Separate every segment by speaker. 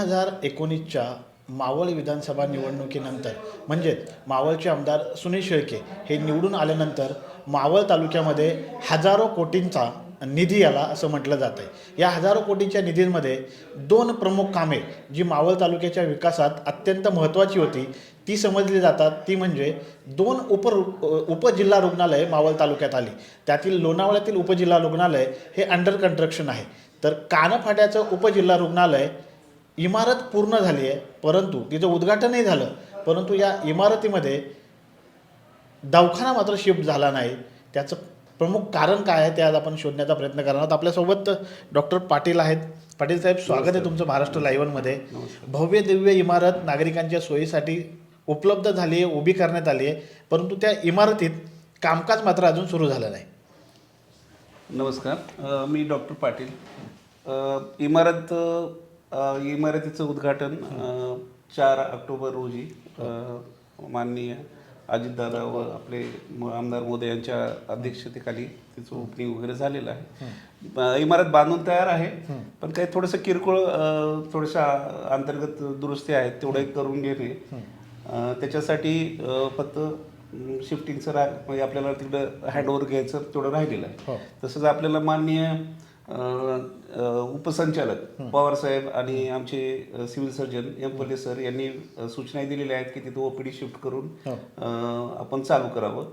Speaker 1: हजार एकोणीसच्या मावळ विधानसभा निवडणुकीनंतर म्हणजेच मावळचे आमदार सुनील शेळके हे निवडून आल्यानंतर मावळ तालुक्यामध्ये हजारो कोटींचा निधी आला असं म्हटलं जातं आहे या हजारो कोटींच्या निधींमध्ये दोन प्रमुख कामे जी मावळ तालुक्याच्या विकासात अत्यंत महत्त्वाची होती ती समजली जातात. ती म्हणजे दोन उप उपजिल्हा रुग्णालय मावळ तालुक्यात आली. त्यातील लोणावळ्यातील उपजिल्हा रुग्णालय हे अंडर कन्स्ट्रक्शन आहे. तर कानफाट्याचं उपजिल्हा रुग्णालय इमारत पूर्ण झाली आहे परंतु तिचं उद्घाटनही झालं. परंतु या इमारतीमध्ये दवाखाना मात्र शिफ्ट झाला नाही. त्याचं प्रमुख कारण काय आहे ते आज आपण शोधण्याचा प्रयत्न करणार आहोत. आपल्यासोबत डॉक्टर पाटील आहेत. पाटील साहेब स्वागत आहे तुमचं महाराष्ट्र लाईव्हमध्ये. भव्य दिव्य इमारत नागरिकांच्या सोयीसाठी उपलब्ध झाली आहे उभी करण्यात आली आहे. परंतु त्या इमारतीत कामकाज मात्र अजून सुरू झालं नाही.
Speaker 2: नमस्कार. मी डॉक्टर पाटील. इमारत इमारतीचं उद्घाटन चार ऑक्टोबर रोजी माननीय अजितदादा व आपले आमदार मोदी यांच्या अध्यक्षतेखाली तिचं ओपनिंग वगैरे झालेलं आहे. इमारत बांधून तयार आहे पण काही थोडंसं किरकोळ अ, थोड्याशा अंतर्गत दुरुस्ती आहेत तेवढे करून घेणे. त्याच्यासाठी फक्त शिफ्टिंगचं रा म्हणजे आपल्याला तिकडं हँडओव्हर घ्यायचं तेवढं राहिलेलं
Speaker 1: हो.
Speaker 2: आहे तसंच आपल्याला माननीय उपसंचालक पवार साहेब आणि आमचे civil surgeon M Palle sir यांनी सूचना दिलेल्या आहेत की तिथं ओपीडी शिफ्ट करून
Speaker 1: हो.
Speaker 2: आपण चालू करावं.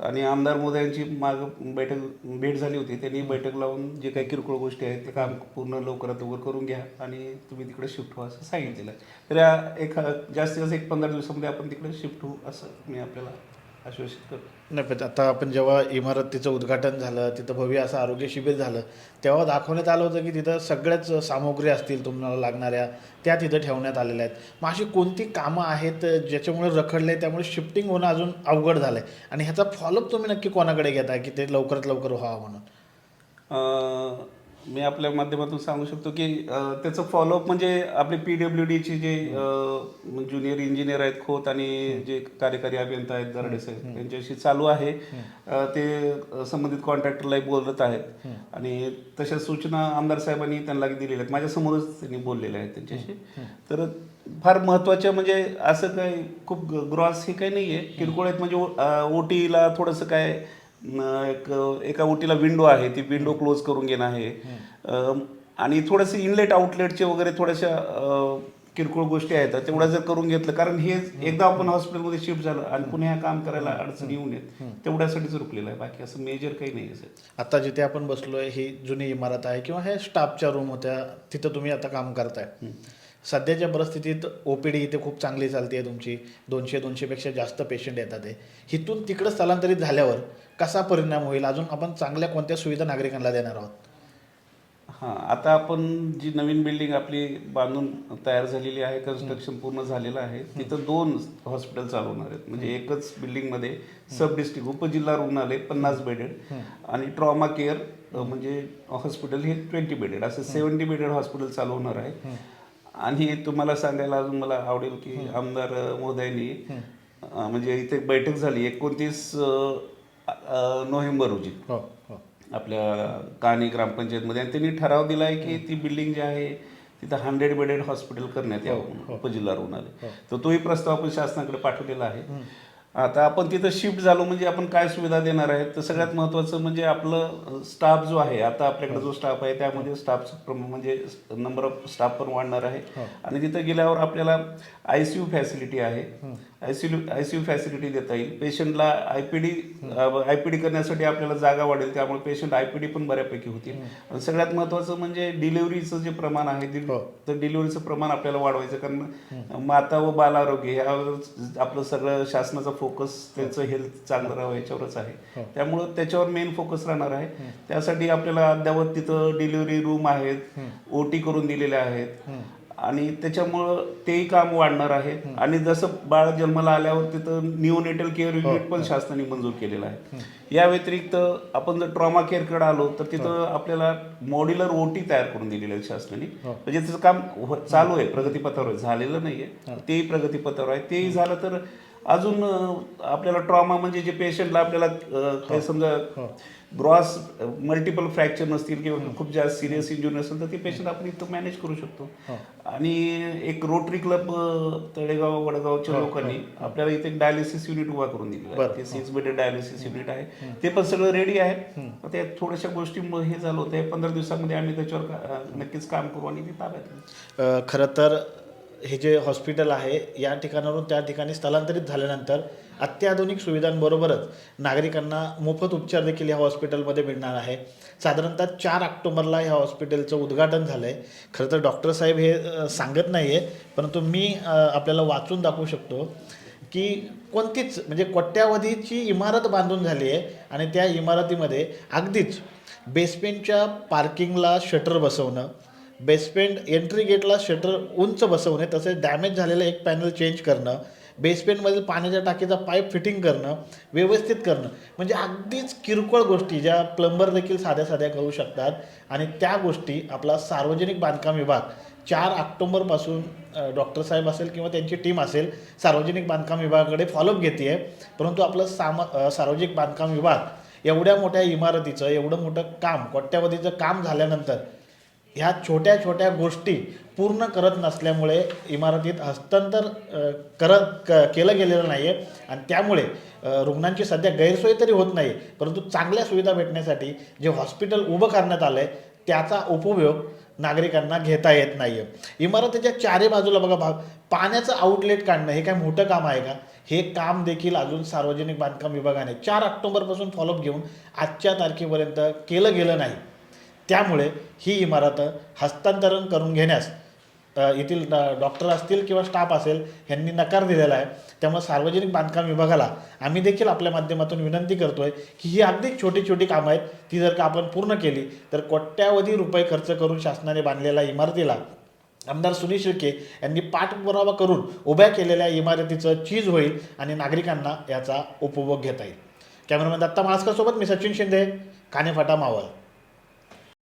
Speaker 2: आणि आमदार मोदयांची माग बैठक भेट झाली होती. त्यांनी बैठक लावून जे काही किरकोळ गोष्टी आहेत ते काम पूर्ण लवकरात लवकर करून घ्या आणि तुम्ही तिकडे शिफ्ट व्हा असं सांगितलेलं आहे. तर या एक जास्तीत जास्त एक पंधरा दिवसामध्ये आपण तिकडे शिफ्ट होऊ असं मी आपल्याला आश्वासित करतो.
Speaker 1: नाही पण आता आपण जेव्हा इमारतीचं उद्घाटन झालं तिथं भव्य असं आरोग्य शिबिर झालं तेव्हा दाखवण्यात आलं होतं की तिथं सगळ्याच सामुग्री असतील तुम्हाला लागणाऱ्या त्या तिथं ठेवण्यात आलेल्या आहेत. मग अशी कोणती कामं आहेत ज्याच्यामुळे रखडले त्यामुळे शिफ्टिंग होणं अजून अवघड झालं आहे आणि ह्याचा फॉलोअप तुम्ही नक्की कोणाकडे घेताय की ते लवकरात लवकर व्हावं म्हणून?
Speaker 2: मी आपल्या माध्यमातून सांगू शकतो की त्याचं फॉलोअप म्हणजे आपले पी डब्ल्यू डीचे जे ज्युनियर इंजिनियर आहेत खोत आणि जे कार्यकारी अभियंता आहेत दरडे साहेब यांच्याशी चालू आहे. ते संबंधित कॉन्ट्रॅक्टरलाही बोलत आहेत. आणि तशा सूचना आमदार साहेबांनी त्यांना दिलेल्या आहेत. माझ्यासमोरच त्यांनी बोललेल्या आहेत त्यांच्याशी. तर फार महत्त्वाच्या म्हणजे असं काही खूप ग्रॉस हे काही नाही आहे किरकोळ आहेत. म्हणजे ओटीला थोडंसं काय एक एका ओटीला विंडो आहे ती विंडो क्लोज करून घेणं आहे. आणि थोडंसं इनलेट आउटलेटचे वगैरे थोड्याशा किरकोळ गोष्टी आहेत. तेवढ्या जर करून घेतलं कारण हे एकदा आपण हॉस्पिटलमध्ये शिफ्ट झालं आणि पुन्हा ह्या काम करायला अडचणी येऊ नयेत तेवढ्यासाठीच रुकलेलं आहे. बाकी असं मेजर काही नाही आहे
Speaker 1: आता जिथे आपण बसलोय ही जुनी इमारत आहे किंवा हे स्टाफच्या रूम होत्या तिथं तुम्ही आता काम करताय. सध्याच्या परिस्थितीत ओ पी डी इथे खूप चांगली चालते आहे तुमची. दोनशे दोनशेपेक्षा जास्त पेशंट येतात आहे इथून तिकडं स्थलांतरित झाल्यावर कसा परिणाम होईल? अजून आपण चांगल्या कोणत्या सुविधा नागरिकांना देणार आहोत?
Speaker 2: हां आता आपण जी नवीन बिल्डिंग आपली बांधून तयार झालेली आहे कन्स्ट्रक्शन पूर्ण झालेलं आहे तिथं दोन हॉस्पिटल चालवणार आहेत. म्हणजे एकच बिल्डिंगमध्ये सब डिस्ट्रिक्ट उपजिल्हा रुग्णालय पन्नास बेडेड आणि ट्रॉमा केअर म्हणजे हॉस्पिटल हे ट्वेंटी बेडेड असं सेवन्टी बेडेड हॉस्पिटल चालू होणार आहे. आणि तुम्हाला सांगायला अजून मला आवडेल की आमदार महोदयांनी म्हणजे इथे बैठक झाली एकोणतीस नोव्हेंबर रोजी.
Speaker 1: हो हो.
Speaker 2: आपल्या कानी ग्रामपंचायतमध्ये. आणि त्यांनी ठराव दिला आहे की ती बिल्डिंग जी आहे तिथं हंड्रेड बेडेड हॉस्पिटल करण्यात यावं म्हणून, उपजिल्हा रुग्णालय. तर तोही प्रस्ताव आपण शासनाकडे पाठवलेला आहे. आता आपण तिथं शिफ्ट झालो म्हणजे आपण काय सुविधा देणार आहेत? तर सगळ्यात महत्त्वाचं म्हणजे आपलं स्टाफ जो आहे आता आपल्याकडे जो स्टाफ आहे त्यामध्ये स्टाफचं म्हणजे नंबर ऑफ स्टाफ पण वाढणार आहे. आणि तिथं गेल्यावर आपल्याला आय सी यू फॅसिलिटी आहे. I C U I C U facility देता येईल. पेशंटला I P D I P D करण्यासाठी आपल्याला जागा वाढेल त्यामुळे पेशंट आय पी डी पण बऱ्यापैकी होतील. आणि सगळ्यात महत्त्वाचं म्हणजे डिलिव्हरीचं जे प्रमाण आहे
Speaker 1: हो.
Speaker 2: तर डिलिव्हरीचं प्रमाण आपल्याला वाढवायचं कारण माता व बाल आरोग्य ह्यावर आपलं सगळं शासनाचा फोकस त्यांचं हेल्थ चांगलं राहावं याच्यावरच आहे. त्यामुळं त्याच्यावर मेन फोकस राहणार आहे. त्यासाठी आपल्याला अद्यावत तिथं डिलिव्हरी रूम आहेत ओटी करून दिलेल्या आहेत. आणि त्याच्यामुळं तेही काम वाढणार आहे. आणि जसं बाळ जन्माला आल्यावर तिथं निओनेटल केअर युनिट पण शासनाने मंजूर केलेलं आहे. या व्यतिरिक्त आपण जर ट्रॉमा केअरकडे आलो तर तिथं आपल्याला मॉड्युलर ओटी तयार करून दिलेली आहे शासनाने. म्हणजे त्याचं काम हो- चालू आहे. प्रगतीपथावर झालेलं नाहीये. तेही प्रगतीपथावर आहे. तेही झालं तर अजून आपल्याला ट्रॉमा म्हणजे जे पेशंटला आपल्याला अं, काही समजा
Speaker 1: हो.
Speaker 2: ग्रॉस मल्टिपल फ्रॅक्चर नसतील किंवा खूप जास्त सिरियस इंजुरी नसेल तर ते पेशंट आपण इथं मॅनेज करू शकतो.
Speaker 1: हो.
Speaker 2: आणि एक रोटरी क्लब तळेगाव वडगावच्या लोकांनी आपल्याला इथे एक डायलिसिस युनिट उभा करून दिलेलं
Speaker 1: बरं.
Speaker 2: ते सिक्स बेडेड डायलिसिस युनिट आहे. ते पण सगळं रेडी आहे. त्या थोड्याशा गोष्टी हे झालं होतं. हे पंधरा दिवसामध्ये आम्ही त्याच्यावर नक्कीच काम करू आणि ते ताब्यात
Speaker 1: खरं तर हे जे हॉस्पिटल आहे या ठिकाणावरून त्या ठिकाणी स्थलांतरित झाल्यानंतर अत्याधुनिक सुविधांबरोबरच नागरिकांना मोफत उपचार देखील या हॉस्पिटलमध्ये मिळणार आहे. साधारणतः चार ऑक्टोबरला ह्या हॉस्पिटलचं उद्घाटन झालं आहे खरं तर डॉक्टर साहेब हे सांगत नाही आहे परंतु मी आपल्याला वाचून दाखवू शकतो की कोणतीच म्हणजे कोट्यावधीची इमारत बांधून झाली आहे आणि त्या इमारतीमध्ये अगदीच बेसमेंटच्या पार्किंगला शटर बसवणं बेसपेंट एंट्री गेटला शटर उंच बसवणे तसेच डॅमेज झालेलं एक पॅनल चेंज करणं बेसमेंटमधील पाण्याच्या टाकीचा पाईप फिटिंग करणं व्यवस्थित करणं. म्हणजे अगदीच किरकोळ गोष्टी ज्या प्लंबर देखील साध्या साध्या करू शकतात. आणि त्या गोष्टी आपला सार्वजनिक बांधकाम विभाग चार ऑक्टोंबरपासून डॉक्टर साहेब असेल किंवा त्यांची टीम असेल सार्वजनिक बांधकाम विभागाकडे फॉलोअप घेते आहे परंतु आपलं साम सार्वजनिक बांधकाम विभाग एवढ्या मोठ्या इमारतीचं एवढं मोठं काम कोट्यावधीचं काम झाल्यानंतर ह्या छोट्या छोट्या गोष्टी पूर्ण करत नसल्यामुळे इमारतीत हस्तांतर करत क केलं गेलेलं नाही आहे आणि त्यामुळे रुग्णांची सध्या गैरसोय तरी होत नाही. परंतु चांगल्या सुविधा भेटण्यासाठी जे हॉस्पिटल उभं करण्यात आलं आहे त्याचा उपयोग नागरिकांना घेता येत नाही आहे इमारतीच्या चारही बाजूला बघा भाग पाण्याचं आउटलेट काढणं हे काय मोठं काम आहे का? हे काम देखील अजून सार्वजनिक बांधकाम विभागाने चार ऑक्टोबरपासून फॉलोअप घेऊन आजच्या तारखेपर्यंत केलं गेलं नाही. त्यामुळे ही इमारत हस्तांतरण करून घेण्यास येथील डॉ- डॉक्टर असतील किंवा स्टाफ असेल यांनी नकार दिलेला आहे. त्यामुळे सार्वजनिक बांधकाम विभागाला आम्ही देखील आपल्या माध्यमातून विनंती करतो आहे की ही अगदी छोटी छोटी कामं आहेत. ती जर का आपण पूर्ण केली तर कोट्यावधी रुपये खर्च करून शासनाने बांधलेल्या इमारतीला आमदार सुनील शिर्के यांनी पाठपुरावा करून उभ्या केलेल्या इमारतीचं चीज होईल आणि नागरिकांना याचा उपभोग घेता येईल. कॅमेरामॅन दत्ता माळस्कर सोबत मी सचिन शिंदे कानेफाटा मावळ.